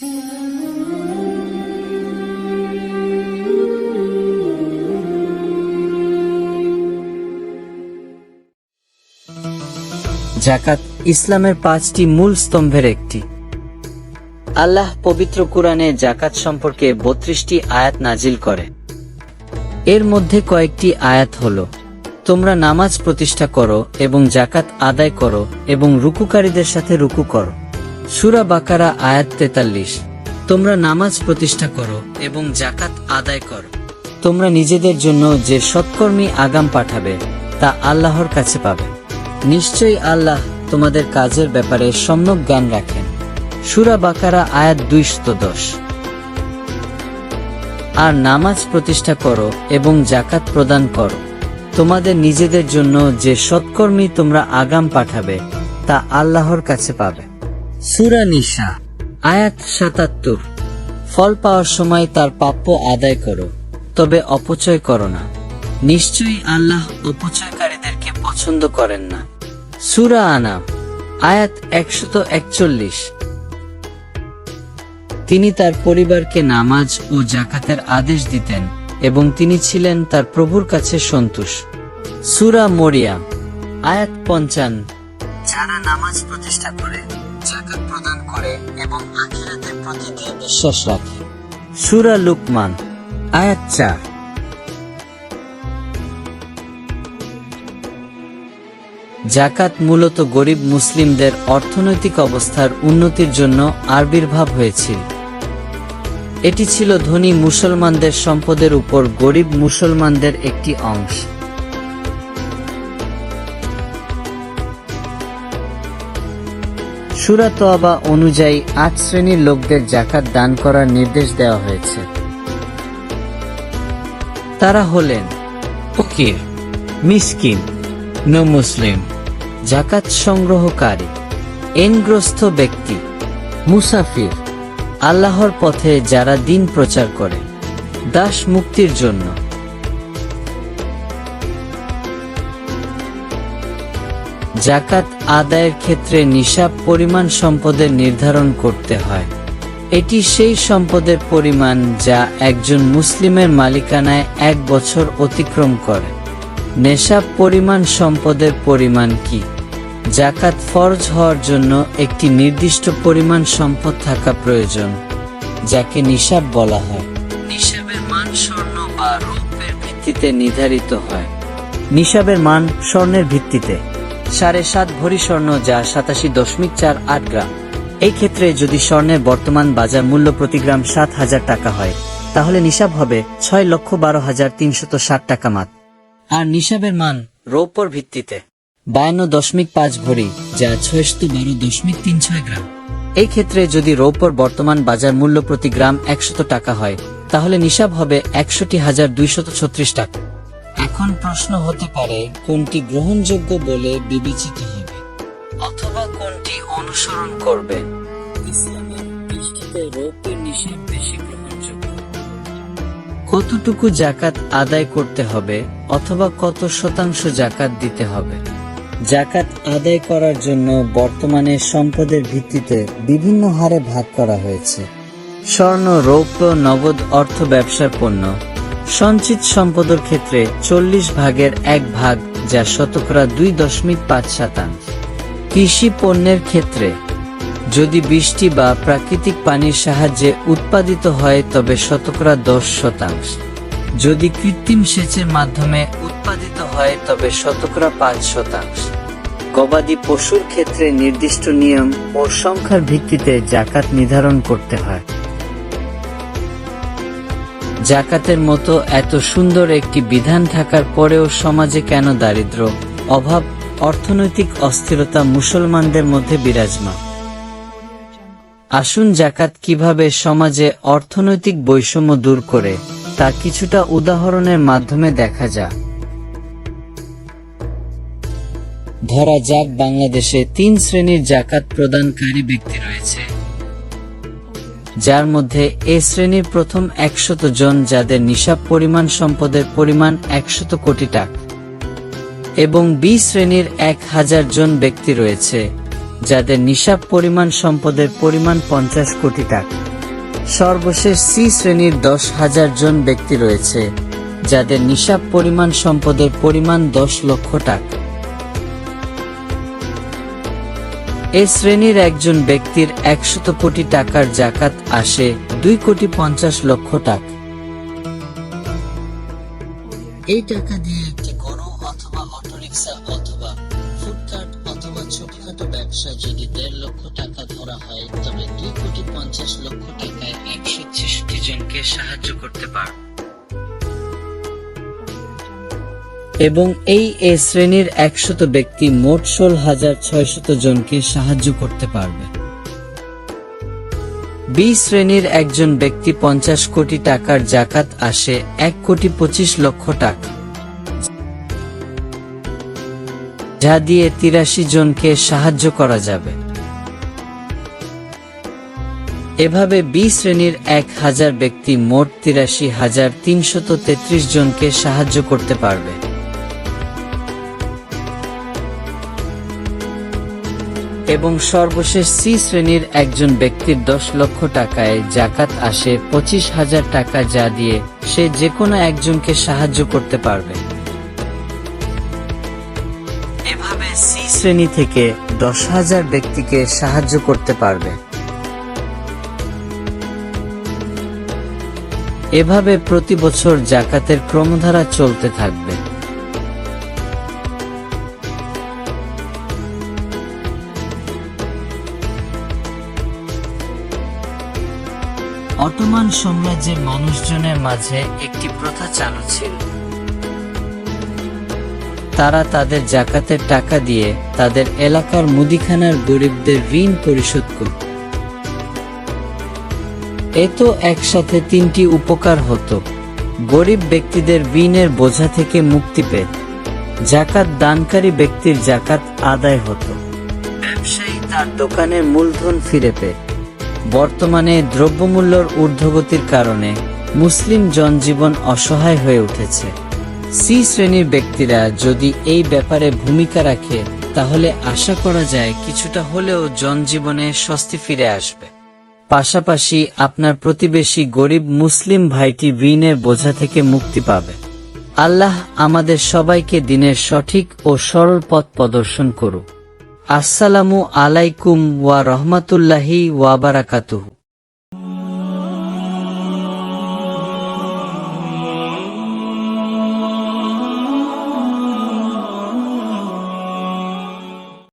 জাকাত ইসলামের পাঁচটি মূল স্তম্ভের একটি। আল্লাহ পবিত্র কুরআনে জাকাত সম্পর্কে বত্রিশটি আয়াত নাজিল করে। এর মধ্যে কয়েকটি আয়াত হল, তোমরা নামাজ প্রতিষ্ঠা করো এবং জাকাত আদায় করো এবং রুকুকারীদের সাথে রুকু করো। সুরা বাকারা আয়াত তেতাল্লিশ। তোমরা নামাজ প্রতিষ্ঠা করো এবং জাকাত আদায় করো। তোমরা নিজেদের জন্য যে সৎকর্মী আগাম পাঠাবে, তা আল্লাহর কাছে পাবে। নিশ্চয়ই আল্লাহ তোমাদের কাজের ব্যাপারে সম্যক জ্ঞান রাখেন। সুরা বাকারা আয়াত দুইশত দশ। আর নামাজ প্রতিষ্ঠা করো এবং জাকাত প্রদান করো। তোমাদের নিজেদের জন্য যে সৎকর্মী তোমরা আগাম পাঠাবে, তা আল্লাহর কাছে পাবে। সুরা নিশা আয়াত সাতাত্তর। ফল পাওয়ার সময় তার প্রাপ্য আদায় করো, তবে অপচয় করো না। নিশ্চয়ই আল্লাহ অপচয়কারীদেরকে পছন্দ করেন না। সুরা আনাম, আয়াত একশত একচল্লিশ। তিনি তার পরিবারকে নামাজ ও জাকাতের আদেশ দিতেন এবং তিনি ছিলেন তার প্রভুর কাছে সন্তুষ্ট সুরা মরিয়াম, আয়াত পঞ্চান যারা নামাজ প্রতিষ্ঠা করে জাকাত প্রদান করে এবং আখিরাতের প্রতি দৃঢ় বিশ্বাস রাখে সুরা লুকমান, আয়াত চার। জাকাত মূলত গরিব মুসলিমদের অর্থনৈতিক অবস্থার উন্নতির জন্য আবির্ভাব হয়েছিল। এটি ছিল ধনী মুসলমানদের সম্পদের উপর গরিব মুসলমানদের একটি অংশ। সুরা তোয়াবা অনুযায়ী আট শ্রেণির লোকদের জাকাত দান করার নির্দেশ দেওয়া হয়েছে। তারা হলেন ফকির, মিসকিন নো মুসলিম জাকাত সংগ্রহকারী, এনগ্রস্ত ব্যক্তি, মুসাফির, আল্লাহর পথে যারা দিন প্রচার করে, দাস মুক্তির জন্য। জাকাত আদায়ের ক্ষেত্রে নিসাব পরিমাণ সম্পদের নির্ধারণ করতে হয়। এটি সেই সম্পদের পরিমাণ যা একজন মুসলিমের মালিকানায় এক বছর অতিক্রম করে। নেশাব পরিমাণ সম্পদের পরিমাণ কি? জাকাত ফরজ হওয়ার জন্য একটি নির্দিষ্ট পরিমাণ সম্পদ থাকা প্রয়োজন, যাকে নিসাব বলা হয়। নিসাবের মান স্বর্ণ বা রৌপ্যের ভিত্তিতে নির্ধারিত হয়। নিসাবের মান স্বর্ণের ভিত্তিতে। সাড়ে সাত ভরি স্বর্ণ যা সাতাশি দশমিক চার আট গ্রাম। এই ক্ষেত্রে যদি স্বর্ণের বর্তমান বাজার মূল্য প্রতি গ্রাম সাত হাজার টাকা হয়, তাহলে নিসাব হবে ছয় লক্ষ বারো হাজার তিনশত ষাট টাকা মাত্র আর নিসাবের মান রৌপ্যর ভিত্তিতে। বায়ান্ন দশমিক পাঁচ ভরি, যা ছয়শত বারো দশমিক তিন ছয় গ্রাম। এই ক্ষেত্রে যদি রৌপ্যর বর্তমান বাজার মূল্য প্রতি গ্রাম একশত টাকা হয়, তাহলে নিসাব হবে একষট্টি হাজার দুইশত ছত্রিশ টাকা। এখন প্রশ্ন হতে পারে, কোনটি গ্রহণযোগ্য বলে বিবেচিত হবে? অথবা কোনটি অনুসরণ করবে? কতটুকু জাকাত আদায় করতে হবে অথবা কত শতাংশ জাকাত দিতে হবে? জাকাত আদায় করার জন্য বর্তমানে সম্পদের ভিত্তিতে বিভিন্ন হারে ভাগ করা হয়েছে। স্বর্ণ, রৌপ্য, নগদ অর্থ ব্যবসার পণ্য সঞ্চিত সম্পদের ক্ষেত্রে চল্লিশ ভাগের এক ভাগ, যা শতকরা দুই দশমিক পাঁচ শতাংশ। কৃষি পণ্যের ক্ষেত্রে, যদি বৃষ্টি বা প্রাকৃতিক পানির সাহায্যে উৎপাদিত হয়, তবে শতকরা দশ শতাংশ। যদি কৃত্রিম সেচের মাধ্যমে উৎপাদিত হয়, তবে শতকরা পাঁচ শতাংশ। গবাদি পশুর ক্ষেত্রে নির্দিষ্ট নিয়ম ও সংখ্যার ভিত্তিতে জাকাত নির্ধারণ করতে হয়। জাকাতের মতো এত সুন্দর একটি বিধান থাকার পরেও সমাজে কেন দারিদ্র অভাব, অর্থনৈতিক অস্থিরতা মুসলমানদের মধ্যে বিরাজমান। আসুন জাকাত কীভাবে সমাজে অর্থনৈতিক বৈষম্য দূর করে, তা কিছুটা উদাহরণের মাধ্যমে দেখা যাক। ধরা যাক বাংলাদেশে তিন শ্রেণির জাকাত প্রদানকারী ব্যক্তি রয়েছে। যার মধ্যে এ শ্রেণির প্রথম একশত জন যাদের নিসাব পরিমাণ সম্পদের পরিমাণ একশত কোটি টাকা। এবং বি শ্রেণির এক হাজার জন ব্যক্তি রয়েছে, যাদের নিসাব পরিমাণ সম্পদের পরিমাণ পঞ্চাশ কোটি টাকা। সর্বশেষ সি শ্রেণির দশ হাজার জন ব্যক্তি রয়েছে, যাদের নিসাব পরিমাণ সম্পদের পরিমাণ দশ লক্ষ টাকা। এ শ্রেণির একজন ব্যক্তির একশত কোটি টাকার জাকাত আসে দুই কোটি পঞ্চাশ লক্ষ টাকা। এই টাকা দিয়ে একটি গরু অথবা অটোরিকশা অথবা ফুডকার্ট অথবা ছোটখাটো ব্যবসা যদি দেড় লক্ষ টাকা ধরা হয়, তবে দুই কোটি পঞ্চাশ লক্ষ টাকায় একশো ছেষট্টি জনকে সাহায্য করতে পারবে। এবং এই এ শ্রেণির একশত ব্যক্তি মোট ষোল হাজার ছয়শত জনকে সাহায্য করতে পারবে। বি শ্রেণির একজন ব্যক্তি পঞ্চাশ কোটি টাকার জাকাত আসে এক কোটি পঁচিশ লক্ষ টাকা। যা দিয়ে তিরাশি জনকে সাহায্য করা যাবে। এভাবে বি শ্রেণির এক হাজার ব্যক্তি মোট তিরাশি হাজার তিনশত তেত্রিশ জনকে সাহায্য করতে পারবে। এবং সর্বশেষ সি শ্রেণির একজন ব্যক্তির দশ লক্ষ টাকায় জাকাত আসে পঁচিশ হাজার টাকা যা দিয়ে সে যে কোনো একজনকে সাহায্য করতে পারবে। এভাবে সি শ্রেণি থেকে দশ হাজার ব্যক্তিকে সাহায্য করতে পারবে। এভাবে প্রতি বছর জাকাতের ক্রমধারা চলতে থাকবে। অটোমান সাম্রাজ্যের মানুষজনের মাঝে একটি প্রথা চালু ছিল। তারা তাদের জাকাতের টাকা দিয়ে তাদের এলাকার মুদিখানার গরিবদের ঋণ পরিশোধ করত। এ তো একসাথে তিনটি উপকার হতো। গরিব ব্যক্তিদের ঋণের বোঝা থেকে মুক্তি পেত। জাকাত দানকারী ব্যক্তির জাকাত আদায় হতো। ব্যবসায়ী তার দোকানের মূলধন ফিরে পেত। বর্তমানে দ্রব্যমূল্যর ঊর্ধ্বগতির কারণে মুসলিম জনজীবন অসহায় হয়ে উঠেছে। সি শ্রেণির ব্যক্তিরা যদি এই ব্যাপারে ভূমিকা রাখে, তাহলে আশা করা যায় কিছুটা হলেও জনজীবনে স্বস্তি ফিরে আসবে। পাশাপাশি আপনার প্রতিবেশী গরিব মুসলিম ভাইটি ঋণের বোঝা থেকে মুক্তি পাবে। আল্লাহ আমাদের সবাইকে দিনের সঠিক ও সরল পথ প্রদর্শন করুক। আসসালামু আলাইকুম ওয়া রহমাতুল্লাহি ওয়া বারাকাতুহু।